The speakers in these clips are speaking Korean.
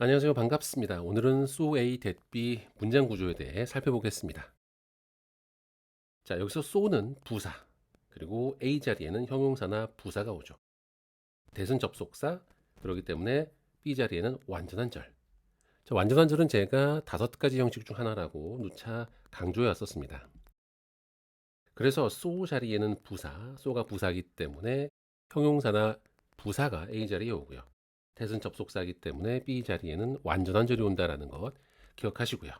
안녕하세요. 반갑습니다. 오늘은 that B 문장 구조에 대해 살펴보겠습니다. 자, 여기서 so는 부사, 그리고 A 자리에는 형용사나 부사가 오죠. 대선 접속사, 그렇기 때문에 B 자리에는 완전한 절. 자, 완전한 절은 제가 다섯 가지 형식 중 하나라고 누차 강조해 왔었습니다. 그래서 so 자리에는 부사, so가 부사이기 때문에 형용사나 부사가 A 자리에 오고요. 대선 접속사이기 때문에 B 자리에는 완전한 절이 온다라는 것 기억하시고요.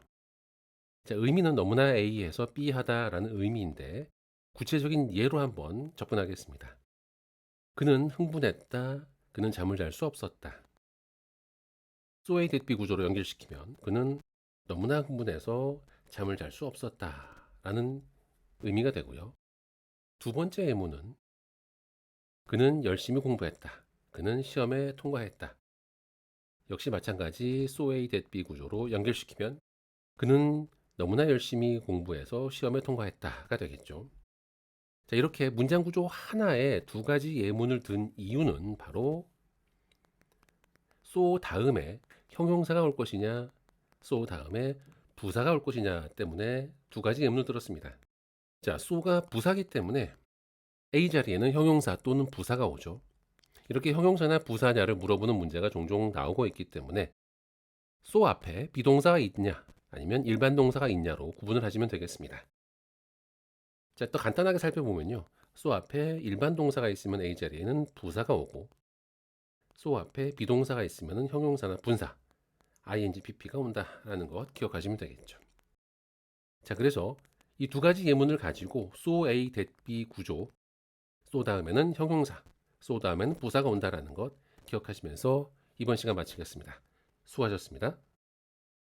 자, 의미는 너무나 A에서 B 하다라는 의미인데 구체적인 예로 한번 접근하겠습니다. 그는 흥분했다. 그는 잠을 잘 수 없었다. that B 구조로 연결시키면 그는 너무나 흥분해서 잠을 잘 수 없었다라는 의미가 되고요. 두 번째 예문은 그는 열심히 공부했다. 그는 시험에 통과했다. 역시 마찬가지 that B 구조로 연결시키면 그는 너무나 열심히 공부해서 시험에 통과했다가 되겠죠. 자, 이렇게 문장 구조 하나에 두 가지 예문을 든 이유는 바로 so 다음에 형용사가 올 것이냐, so 다음에 부사가 올 것이냐 때문에 두 가지 예문을 들었습니다. 자, so가 부사기 때문에 A 자리에는 형용사 또는 부사가 오죠. 이렇게 형용사나 부사냐를 물어보는 문제가 종종 나오고 있기 때문에 so 앞에 비동사가 있냐 아니면 일반 동사가 있냐로 구분을 하시면 되겠습니다. 자, 또 간단하게 살펴보면요. so 앞에 일반 동사가 있으면 A 자리에는 부사가 오고 so 앞에 비동사가 있으면 형용사나 분사 ing, pp가 온다라는 것 기억하시면 되겠죠. 자, 그래서 이 두 가지 예문을 가지고 so A, that B 구조 so 다음에는 형용사 다음에는 부사가 온다라는 것 기억하시면서 이번 시간 마치겠습니다. 수고하셨습니다.